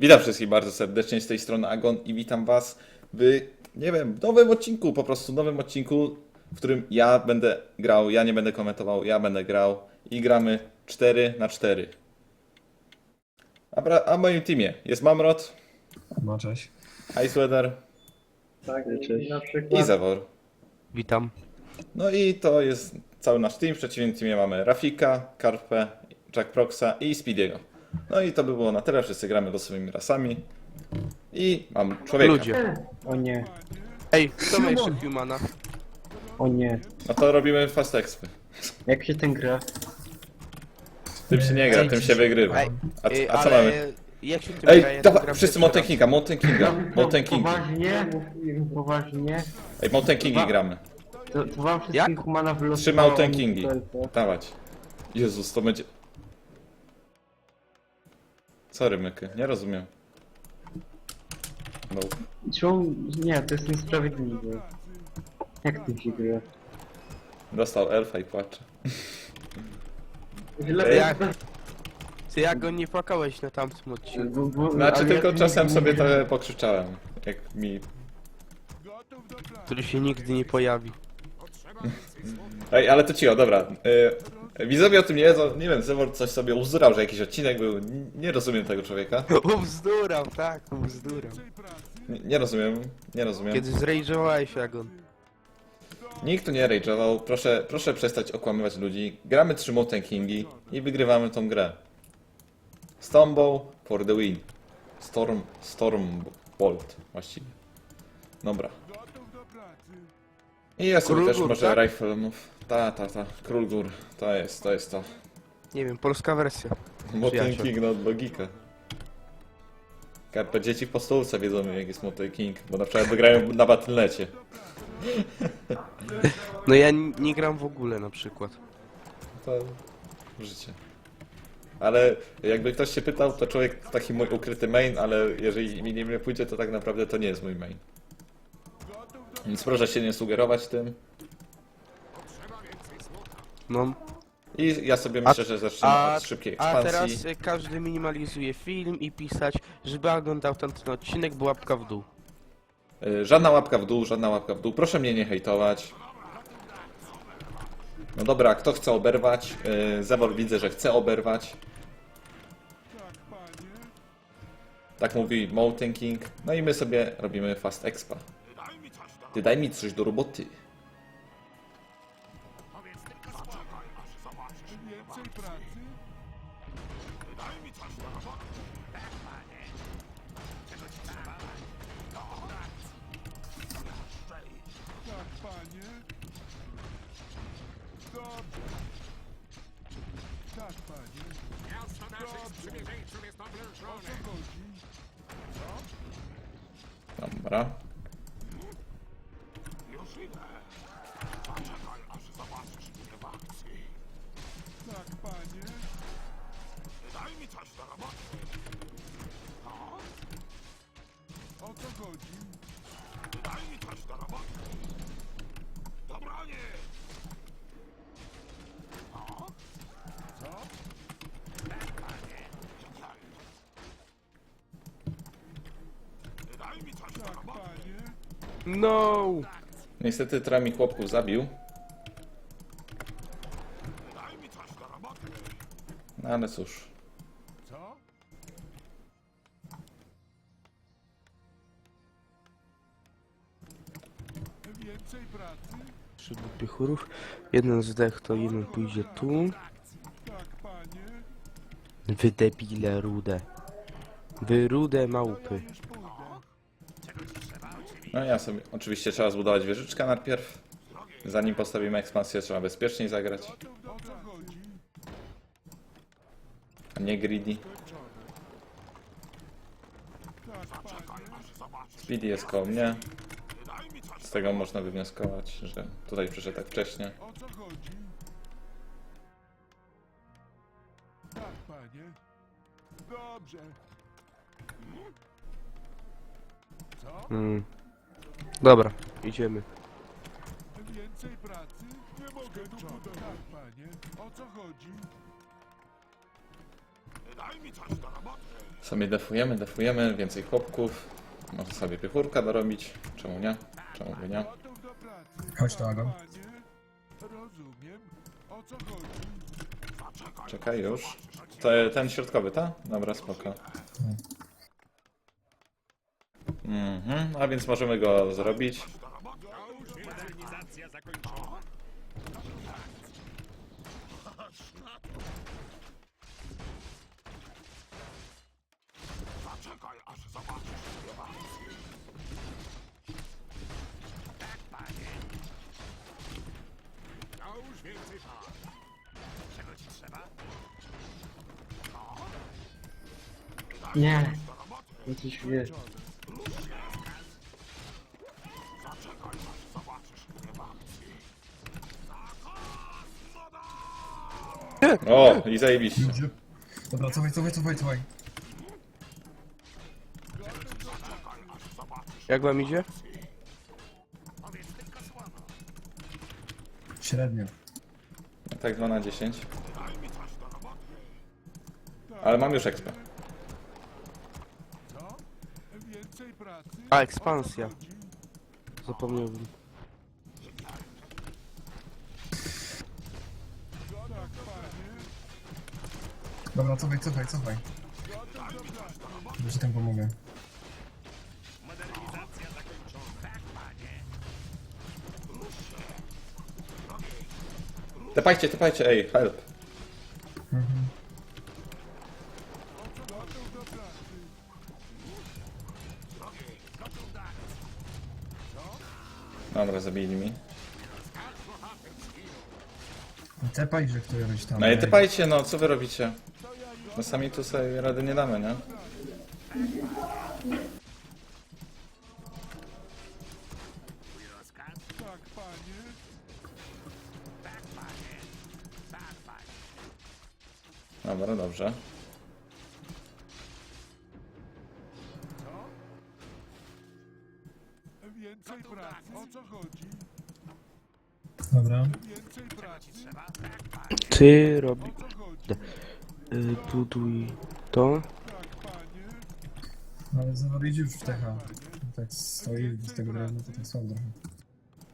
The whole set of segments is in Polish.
Witam wszystkich bardzo serdecznie z tej strony Agon i witam was w, nie wiem, nowym odcinku, po prostu nowym odcinku, w którym ja będę grał, ja nie będę komentował, ja będę grał i gramy 4 na 4. A, bra- a w moim teamie jest Mamrot, No cześć. Iceweather Tak, Cześć. na i przykład. Witam. No i to jest cały nasz team. W przeciwnym teamie mamy Rafika, Karpę, Jack Proxa i Speediego. No i to by było na tyle. Wszyscy gramy losowymi rasami. I mam człowieka. Ludzie. O nie, Ej, kto ma jeszcze Humana? o nie. No to robimy fast expy. Jak się ten gra? Tym się nie gra, tym się wygrywa. Ej, A, a co ale mamy? Jak się tym gra? Ej, Ja dawaj, gram wszyscy Mountain. Kinga, Mountain Kinga, Mountain Kingi. Poważnie? Poważnie? Ej, Mountain Kingi gramy. To, to wam wszystkim Jak? humana wylosowało. Trzy Mountain Kingi. Dawać. Jezus, to będzie... Sorry, Myky, nie rozumiem. No. Czemu? Nie, to jest niesprawiedliwe. Jak tym się gra? Dostał elfa i płacze. Źle Jak? Ty jak go nie płakałeś na tamtym odcinku? Bo- bo- Znaczy ale tylko jak czasem sobie trochę pokrzyczałem, jak mi... Który się nigdy nie pojawi. Ej, ale to cicho, dobra. Yy, widzowie o tym nie wiedzą, nie wiem, Zewor coś sobie uzdurał, że jakiś odcinek był, nie rozumiem tego człowieka. Ubzdurał, tak, ubzdurał. Nie, nie rozumiem, nie rozumiem. Kiedy zrage'owałeś jak on. Nikt tu nie rage'ował, proszę, proszę przestać okłamywać ludzi. Gramy trzy Kingi i wygrywamy tą grę. Stumble for the win. Storm, Storm Bolt właściwie. Dobra. I ja sobie Król też Gór, może tak? Rifle'ów. Ta, ta, ta. Król Gór. To jest, to jest to. Nie wiem, polska wersja. Mountain Przyjaciel. King no od Bogika. Karpę dzieci w podstawce wiedzą jak jest Mountain King, bo na przykład wygrają na Battle.necie. No ja n- nie gram w ogóle na przykład. To życie. Ale jakby ktoś się pytał, to człowiek taki mój ukryty main, ale jeżeli mi nie pójdzie, to tak naprawdę to nie jest mój main. Więc proszę się nie sugerować tym. No. I ja sobie myślę, że zaczniemy A, od szybkiej a ekspansji. teraz y, każdy minimalizuje film i pisać, żeby oglądał ten, ten odcinek, bo łapka w dół. Y, Żadna łapka w dół, żadna łapka w dół. Proszę mnie nie hejtować. No dobra, kto chce oberwać? Yy, Zawor widzę, że chce oberwać. Tak mówi Mountain King. No i my sobie robimy Fast Expa. Ty daj mi coś do roboty. No! Niestety Trami chłopków zabił. No ale cóż. Trzy grupy chórów. Jeden zdech, to jeden pójdzie tu. Wy debile rude. Wy rude małpy. No ja sobie. Oczywiście trzeba zbudować wieżyczkę najpierw. Zanim postawimy ekspansję, trzeba bezpieczniej zagrać. A nie greedy. Speedy jest koło mnie. Z tego można wywnioskować, że tutaj przyszedł tak wcześnie. Tak, panie. Dobrze. Dobra, idziemy. Więcej pracy? Nie mogę tu budować. Tak, panie. O co chodzi? Sobie defujemy, defujemy, więcej chłopków. Może sobie piechurka dorobić. Czemu nie? Czemu by nie? Gotów do pracy. Chodź tu, Agon. Panie, rozumiem. O co chodzi? Czekaj już. To, ten środkowy, ta? Dobra, spoko. Mhm, a więc możemy go zrobić. Nie. Jakiś wiesz. O, i zajebiście. Dobra, cofaj, cofaj, cofaj, cofaj. Jak wam idzie? Średnio. Tak 2 na 10. Ale mam już ekspę. Co? Więcej pracy? A, ekspansja. Zapomniałbym. Tak, panie. Dobra, cofaj, cofaj, cofaj. Ci tam pomogę. Tepajcie, tepajcie, ej, help. Mhm. Dobra, zabili mi. Tepaj, że któryś tam. No i tepajcie, no, co wy robicie? No sami tu sobie rady nie damy, nie? Tak, panie. Dobra, dobrze. Więcej pracy. O co chodzi? Dobra. Więcej pracy? Ty robi... O co chodzi? Y, buduj to. Tak, panie. Ale zawar idzie już w techa. Tak stoi z tego drewna, to tak słabo trochę.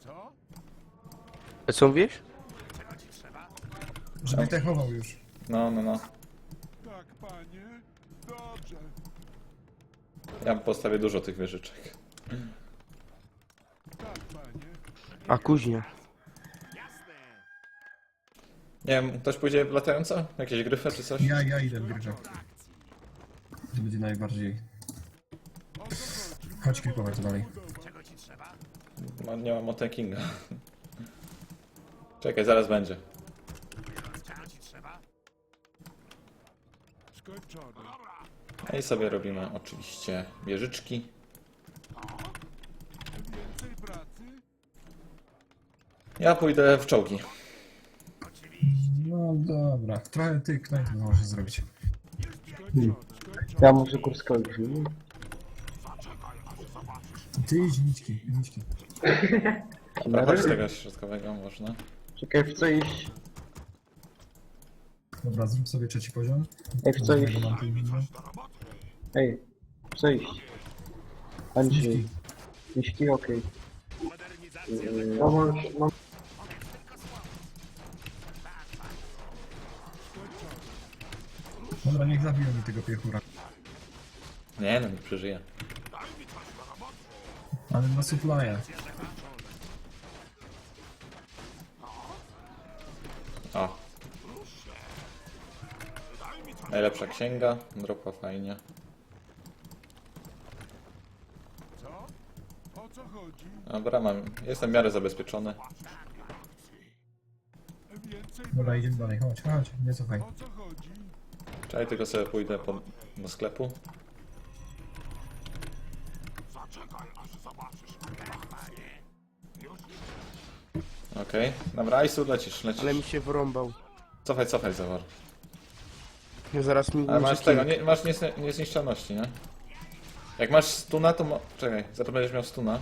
Co? A co wieś? Żeby techował już. No, no, no. Tak, panie. Dobrze. Ja postawię dużo tych wieżyczek. Tak, panie. A kuźnia. Nie wiem, ktoś pójdzie w latająco? Jakieś gryfy czy coś? Ja, ja idę w gryfę. To będzie najbardziej. Chodź klipować dalej. Ma- Nie mam Mountain Kinga. Czekaj, zaraz będzie. No i sobie robimy oczywiście wieżyczki. Ja pójdę w czołgi. Dobra. Trochę ty, Knajt możesz zrobić. Skończone. Ja muszę Kurskowi wziąć. Ty idź, niczki, niczki. Dobra, chodź z tego środkowego można. Czekaj, w co iść? Dobra, zrób sobie trzeci poziom. Ej, w co iść? Ej, w co iść? Andrzej. Jeśli okej. Yy, No może, no Dobra, niech zabiją mi tego piechura. Nie no, nie przeżyję. Ale na supply'a. O. Najlepsza księga, dropa fajnie. Co? O co chodzi? Dobra, mam, jestem w miarę zabezpieczony. Więcej Dobra, idziemy dalej, chodź, chodź, nie cofaj. O co chodzi? Czekaj, tylko sobie pójdę po, do sklepu. Okej, dobra, Isu, lecisz, lecisz. Ale mi się wrąbał. Cofaj, cofaj, zawar. Nie, zaraz mi Ale masz ucieknie. tego, nie, masz nies- niezniszczalności, nie? Jak masz stuna, to mo- Czekaj, za to będziesz miał stuna.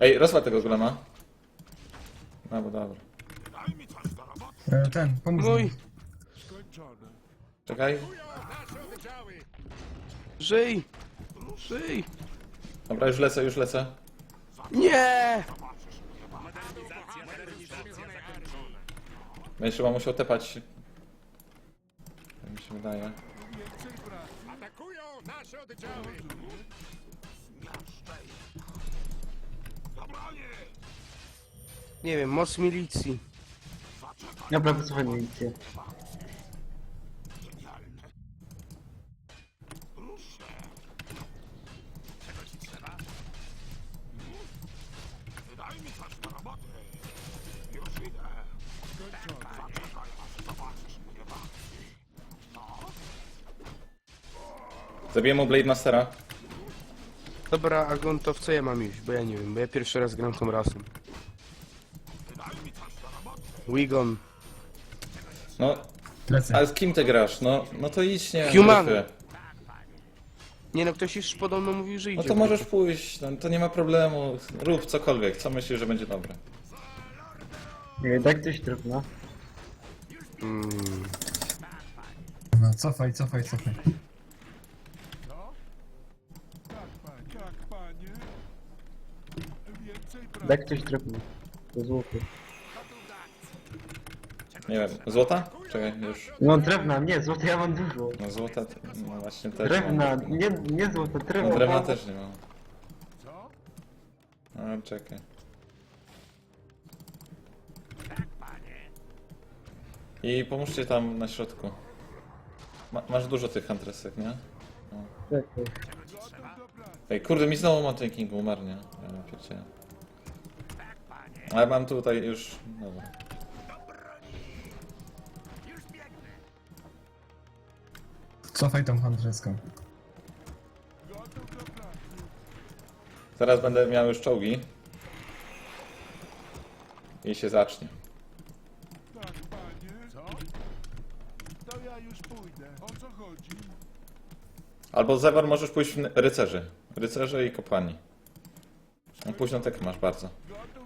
Ej, rozwal tego golema. No bo dobra. E, ten, pomóż Mój. mi. Czekaj. Żyj! Żyj! Dobra, już lecę, już lecę. Nie! Będziesz chyba musiał tepać. Tak mi się wydaje. Nie wiem, moc milicji. Dobra, wysłuchaj milicję. Zabiję mu Blade Mastera. Dobra, Agon, to w co ja mam iść? Bo ja nie wiem, bo ja pierwszy raz gram tą rasą. Wigon. No, ale z kim ty grasz? No, no to idź, nie wiem, Human. Nie no, ktoś już podobno mówił, że idzie. No to możesz pójść, no, to nie ma problemu. Rób cokolwiek, co myślisz, że będzie dobre. Nie, daj ktoś trudno. Mm, No, cofaj, cofaj, cofaj. Daj ktoś trudno. To złoty. Nie wiem, złota? Czekaj, już. No drewna, nie, złote ja mam dużo. No złota, t- no właśnie też Drewna, mam. nie, nie złote, drewna. No drewna mam. też nie mam. Co? No czekaj. I pomóżcie tam na środku. Ma, masz dużo tych antresek, nie? Tak, tak. Gotów do pracy. Ej, kurde, mi znowu Mountain King umarł, nie? Ja pierdzielę. Ale mam tutaj już... Dobra. Cofaj tą handreską. Zaraz będę miał już czołgi. I się zacznie. Tak, panie. Co? To ja już pójdę. O co chodzi? Albo Zewar możesz pójść w rycerzy. Rycerze i kapłani. No późno tak masz bardzo. Gotów.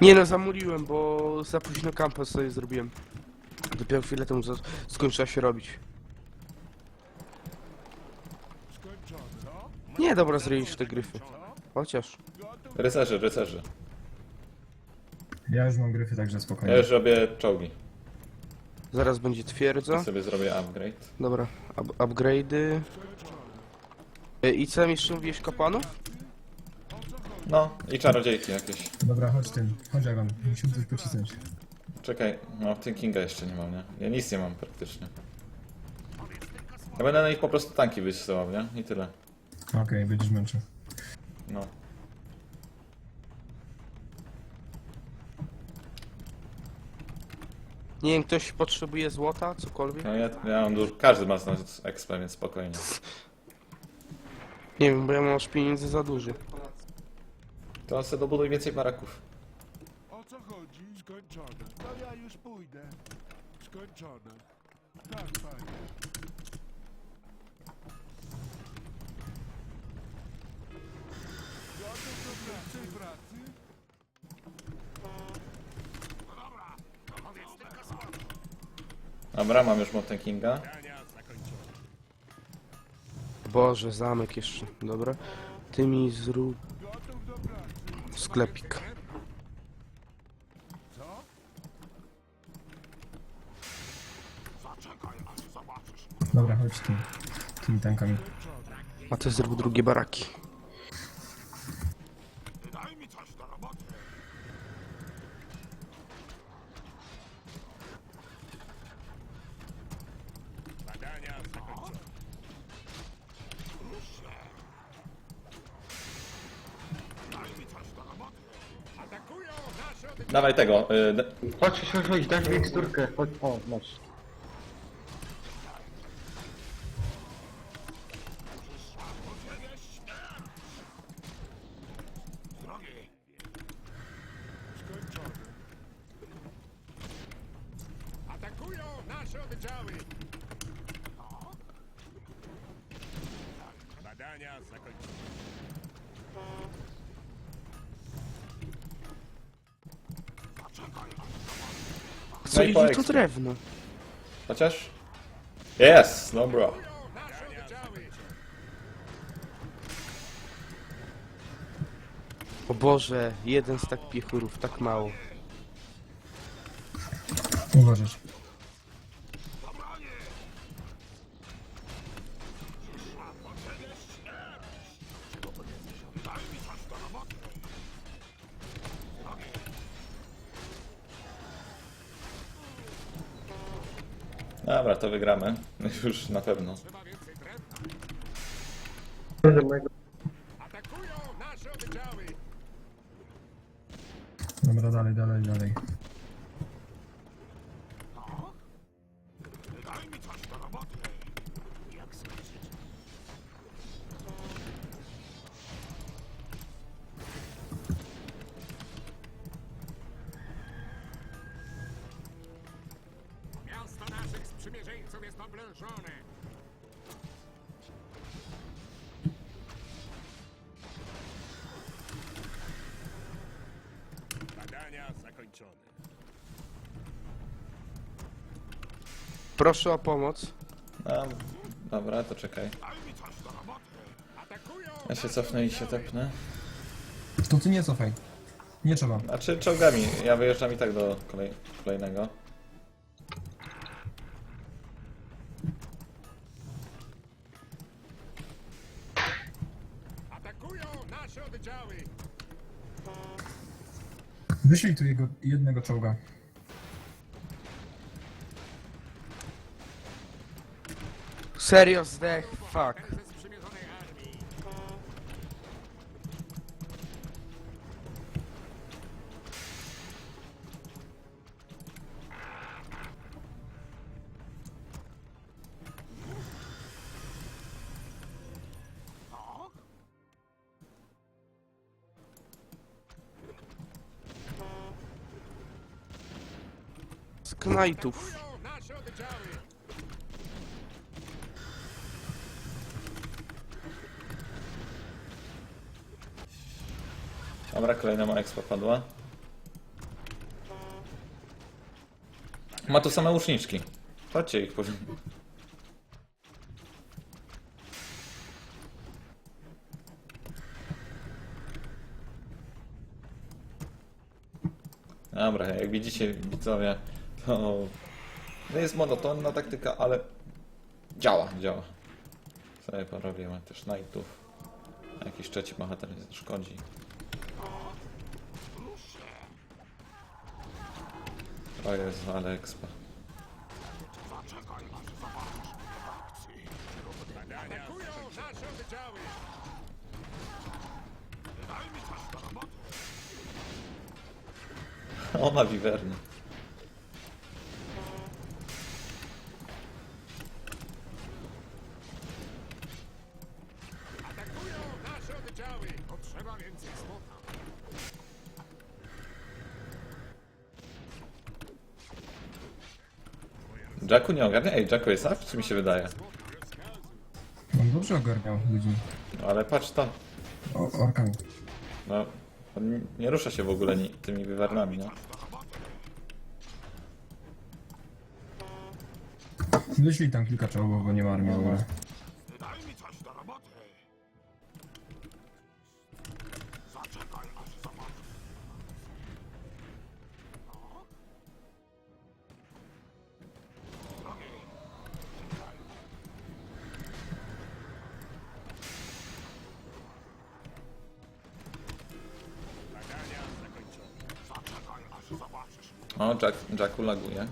Nie no, zamuriłem, bo za późno kampa sobie zrobiłem. Dopiero chwilę temu za- skończyła się robić. Co? Nie, dobra, zrobisz te gryfy. Chociaż. Gotów. Rycerzy, rycerzy. Ja już mam gryfy, także Ja spokojnie. już robię czołgi. Zaraz będzie Ja twierdza. sobie zrobię upgrade. Dobra, up upgrade'y. E, I co tam jeszcze mówiłeś, kapłanów? No i czarodziejki jakieś. Dobra, chodź tym. Chodź Agon, musimy coś pocisnąć. Czekaj, no tym Kinga jeszcze nie mam, nie? Ja nic nie mam praktycznie. Ja będę na nich po prostu tanki wysyłał, nie? I tyle. Okej, będziesz męczył. No. Nie wiem, ktoś potrzebuje złota, cokolwiek? no ja, ja mam dużo, każdy ma z nas expa, więc spokojnie. Nie wiem, bo ja mam aż pieniędzy za dużo. To sobie dobuduj więcej baraków. O co chodzi? Skończone. To ja już pójdę. Skończone. Tak, panie. Gotów do więcej pracy? Dobra, mam już Mountain Kinga. Boże, zamek jeszcze, dobra. Ty mi zrób. Sklepik. Dobra, chodź tym. Tymi tankami. A ty zrób drugie baraki. Dawaj tego. Y, Chodź, chodź, chodź, daj mi miksturkę. Chodź, o, masz. Tak, co No i po idzie tu ekspie. drewno? Chociaż... Jest! Dobra. No o Boże, jeden z tak piechurów, tak mało. Uważasz. To wygramy. Już na pewno. Dobra, dalej, dalej, dalej. Proszę o pomoc. No, dobra, to czekaj. Ja się cofnę i się tepnę. To ty nie cofaj. Nie trzeba. Znaczy czołgami. Ja wyjeżdżam i tak do kolej, kolejnego. Atakują nasze oddziały! Wyślij tu jego jednego czołga. Serio zdech, fuck. Knajtów. Dobra, kolejna ma expa padła. Ma tu same łuczniczki. Chodźcie ich powiem. Dobra, jak widzicie widzowie, to nie jest monotonna taktyka, ale działa, działa. Sobie porobię, mam też knightów. Jakiś trzeci bohater nie zaszkodzi. O Jezu, ale expa. Atakują nasze oddziały! O, ma Jacku nie ogarnia? Ej, Jacku jest czy mi się wydaje? On dobrze ogarniał ludzi. Ale patrz tam. O, orkami. No, on nie rusza się w ogóle ni- tymi wywarnami, no. Wyślij tam kilka czołgów, bo nie ma armii w ogóle. O, Jack, Jacku laguje.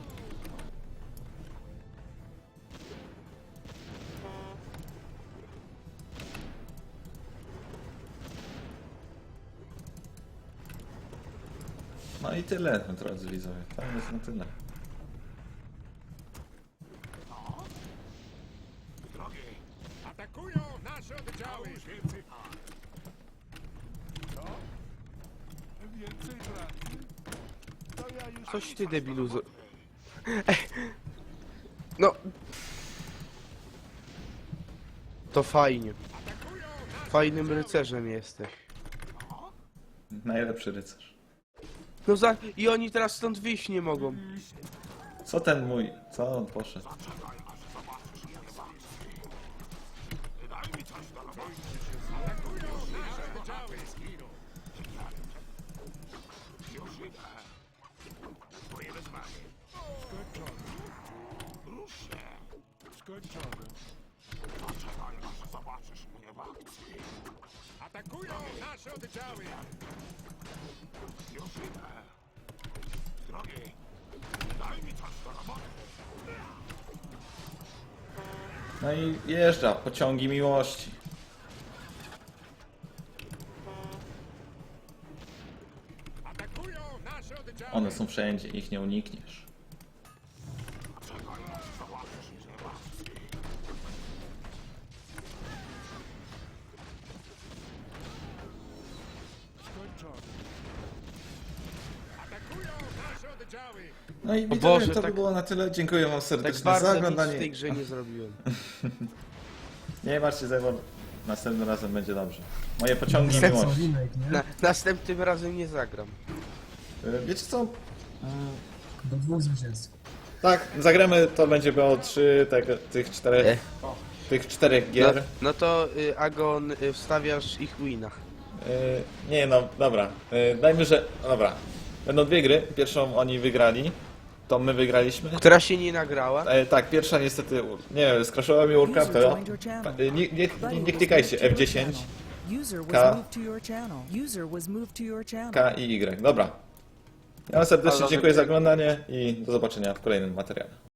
No i tyle, drodzy widzowie. To jest na tyle. Atakują nasze oddziały! Więcej Więcej pracy? To ja już Coś ty debilu z... Ej. No... To fajnie. Fajnym rycerzem jesteś. Najlepszy rycerz. No za... I oni teraz stąd wyjść nie mogą. Co ten mój? Co on poszedł? Nasze oddziały! Już idę. Drogi, daj mi czas do roboty. No i jeżdża, pociągi miłości. Atakują nasze oddziały! One są wszędzie, ich nie unikniesz. No i widzowie, Boże, to by tak- było na tyle. Dziękuję wam Tak serdecznie za bardzo nic w oglądanie. tej grze nie zrobiłem. Nie martwcie się, bo następnym razem będzie dobrze. Moje pociągi Co, miłości. remake, nie? Na, następnym razem nie zagram. Y, Wiecie co? Do dwóch zwycięstw. Tak, zagramy, to będzie było trzy tego, tych czterech, E. tych czterech No, gier. no to y, Agon y, wstawiasz ich wina. Y, nie no, dobra. Y, dajmy, że... Dobra. Będą dwie gry. Pierwszą oni wygrali. To my wygraliśmy. Która się nie nagrała. E, tak, pierwsza niestety... Nie wiem, skraszowa mi Warcraft. User joined your channel. Nie, nie, nie, nie klikajcie moved to your F10, channel. User was K. K i Y. Dobra. Ja serdecznie dziękuję za oglądanie i do zobaczenia w kolejnym materiale.